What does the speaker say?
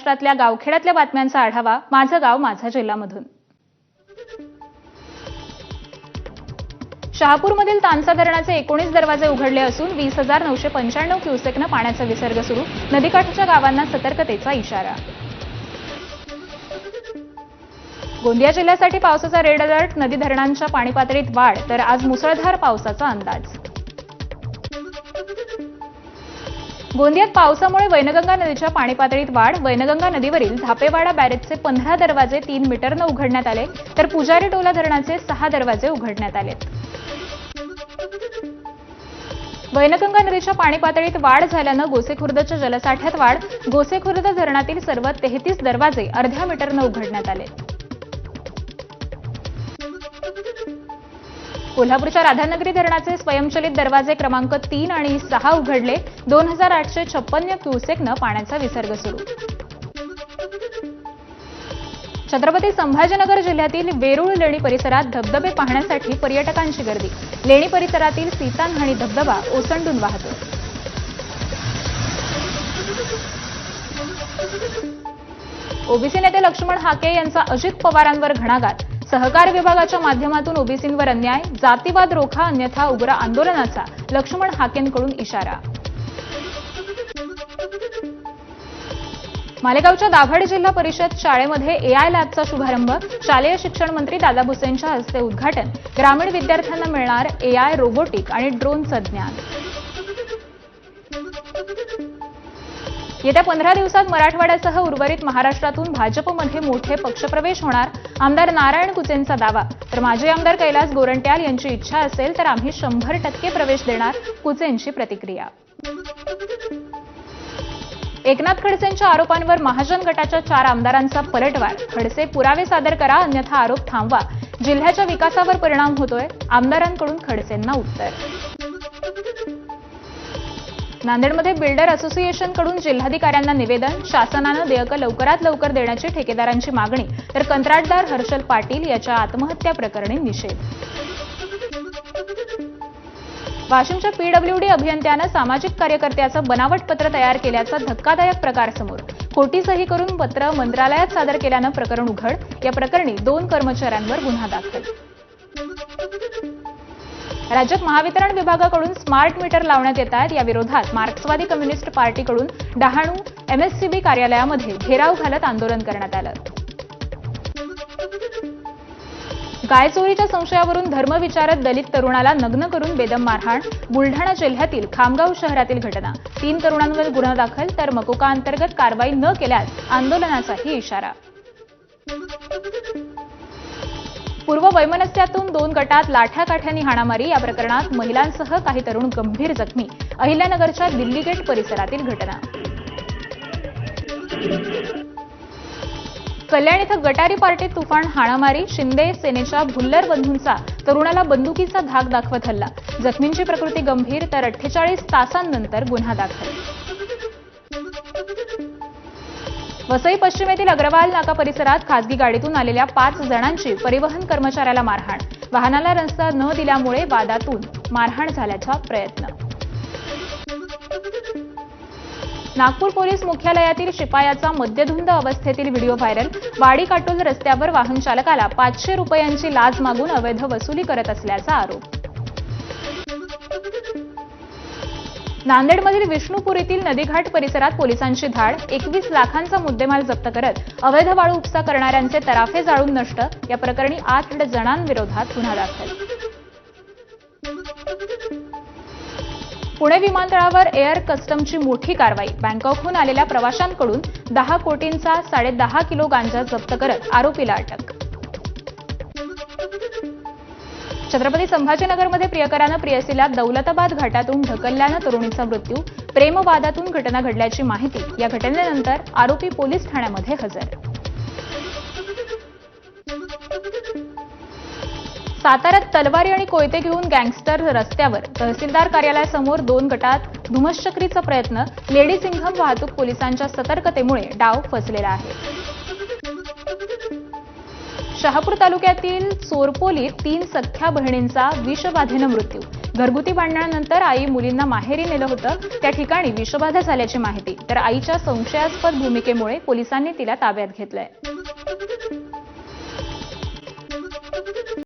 महाराष्ट्रातल्या गावखेड्यातल्या बातम्यांचा आढावा माझं गाव माझा जिल्हामधून शहापूरमधील तानसा धरणाचे एकोणीस दरवाजे उघडले असून वीस हजार नऊशे पंच्याण्णव क्युसेकनं पाण्याचा विसर्ग सुरू नदीकाठच्या गावांना सतर्कतेचा इशारा. गोंदिया जिल्ह्यासाठी पावसाचा रेड अलर्ट नदी धरणांच्या पाणीपातळीत वाढ तर आज मुसळधार पावसाचा अंदाज. गोंदियात पावसामुळे वैनगंगा नदीच्या पाणी पातळीत वाढ वैनगंगा नदीवरील धापेवाडा बॅरेजचे पंधरा दरवाजे तीन मीटरनं उघडण्यात आले तर पुजारी टोला धरणाचे सहा दरवाजे उघडण्यात आले वैनगंगा नदीच्या पाणी पातळीत वाढ झाल्यानं गोसेखुर्दच्या जलसाठ्यात वाढ गोसेखुर्द धरणातील सर्व तेहतीस दरवाजे अर्ध्या मीटरनं उघडण्यात आले कोल्हापूरच्या राधानगरी धरणाचे स्वयंचलित दरवाजे क्रमांक तीन आणि सहा उघडले. दोन हजार आठशे छप्पन्न क्युसेकनं पाण्याचा विसर्ग सुरू. छत्रपती संभाजीनगर जिल्ह्यातील वेरूळ लेणी परिसरात धबधबे पाहण्यासाठी पर्यटकांची गर्दी. लेणी परिसरातील सीतानहणी धबधबा ओसंडून वाहतो. ओबीसी नेते लक्ष्मण हाके यांचा अजित पवारांवर घणाघात. सहकार विभागाच्या माध्यमातून ओबीसींवर अन्याय जातीवाद रोखा अन्यथा उग्र आंदोलनाचा लक्ष्मण हाकेंकडून इशारा. मालेगावच्या दाभाडे जिल्हा परिषद शाळेमध्ये एआय लॅबचा शुभारंभ. शालेय शिक्षण मंत्री दादा भुसेंच्या हस्ते उद्घाटन. ग्रामीण विद्यार्थ्यांना मिळणार एआय रोबोटिक आणि ड्रोनचं ज्ञान येत्या पंधरा दिवसात मराठवाड्यासह उर्वरित महाराष्ट्रातून भाजपमध्ये मोठे पक्षप्रवेश होणार आमदार नारायण कुचेंचा दावा. तर माजी आमदार कैलास गोरंट्याल यांची इच्छा असेल तर आम्ही शंभर टक्के प्रवेश देणार कुचेंची प्रतिक्रिया. एकनाथ खडसेंच्या आरोपांवर महाजन गटाच्या चार आमदारांचा पलटवार. खडसे पुरावे सादर करा अन्यथा आरोप थांबवा. जिल्ह्याच्या विकासावर परिणाम होतोय आमदारांकडून खडसेंना उत्तर. नांदेडमध्ये बिल्डर असोसिएशनकडून जिल्हाधिकाऱ्यांना निवेदन शासनानं देयकं लवकरात लवकर देण्याची ठेकेदारांची मागणी. तर कंत्राटदार हर्षल पाटील याच्या आत्महत्या प्रकरणी निषेध. वाशिमच्या पीडब्ल्यूडी अभियंत्यानं सामाजिक कार्यकर्त्याचं बनावट पत्र तयार केल्याचा धक्कादायक प्रकार समोर. खोटी सही करून पत्र मंत्रालयात सादर केल्यानं प्रकरण उघड. या प्रकरणी दोन कर्मचाऱ्यांवर गुन्हा दाखल. राज्यात महावितरण विभागाकडून स्मार्ट मीटर लावण्यात येत आहेत या विरोधात मार्क्सवादी कम्युनिस्ट पार्टीकडून डहाणू एमएससीबी कार्यालयामध्ये घेराव घालत आंदोलन करण्यात आलं. गायचोरीच्या संशयावरून धर्मविचारक दलित तरुणाला नग्न करून बेदम मारहाण बुलढाणा जिल्ह्यातील खामगाव शहरातील घटना. तीन तरुणांवर गुन्हा दाखल तर मकोका अंतर्गत कारवाई न केल्यास आंदोलनाचाही इशारा. पूर्व वैमनस्यातून दोन गटात लाठ्याकाठ्यांनी हाणामारी. या प्रकरणात महिलांसह काही तरुण गंभीर जखमी. अहिल्यानगरच्या दिल्ली गेट परिसरातील घटना. कल्याण इथं गटारी पार्टीत तुफान हाणामारी. शिंदे सेनेच्या भुल्लर बंधूंचा तरुणाला बंदुकीचा धाक दाखवत हल्ला. जखमींची प्रकृती गंभीर तर अठ्ठेचाळीस तासांनंतर गुन्हा दाखल. वसई पश्चिमेतील अग्रवाल नाका परिसरात खासगी गाडीतून आलेल्या पाच जणांची परिवहन कर्मचाऱ्याला मारहाण. वाहनाला रस्ता न दिल्यामुळे वादातून मारहाण झाल्याचा प्रयत्न. नागपूर पोलीस मुख्यालयातील शिपायाचा मद्यधुंद अवस्थेतील व्हिडिओ व्हायरल. वाडी काटोल रस्त्यावर वाहन चालकाला पाचशे रुपयांची लाच मागून अवैध वसुली करत असल्याचा आरोप. नांदेडमधील विष्णुपुरीतील नदीघाट परिसरात पोलिसांची धाड एकवीस लाखांचा मुद्देमाल जप्त करत अवैध वाळू उपसा करणाऱ्यांचे तराफे जाळून नष्ट या प्रकरणी आठ जणांविरोधात गुन्हा दाखल. पुणे विमानतळावर एअर कस्टमची मोठी कारवाई बँकॉकहून आलेल्या प्रवाशांकडून दहा कोटींचा साडेदहा किलो गांजा जप्त करत आरोपीला अटक. छत्रपती संभाजीनगरमध्ये प्रियकरानं प्रियसीला दौलताबाद घाटातून ढकलल्यानं तरुणीचा मृत्यू प्रेमवादातून घटना घडल्याची माहिती या घटनेनंतर आरोपी पोलीस ठाण्यामध्ये हजर. साताऱ्यात तलवारी आणि कोयते घेऊन गँगस्टर रस्त्यावर तहसीलदार कार्यालयासमोर दोन गटात धुमश्चक्रीचा प्रयत्न लेडी सिंघम वाहतूक पोलिसांच्या सतर्कतेमुळे डाव फसलेला आहे. शहापूर तालुक्यातील चोरपोलीत तीन सख्ख्या बहिणींचा विषबाधेनं मृत्यू. घरगुती भांडणानंतर आई मुलींना माहेरी नेलं होतं. त्या ठिकाणी विषबाधा झाल्याची माहिती. तर आईच्या संशयास्पद भूमिकेमुळे पोलिसांनी तिला ताब्यात घेतलंय.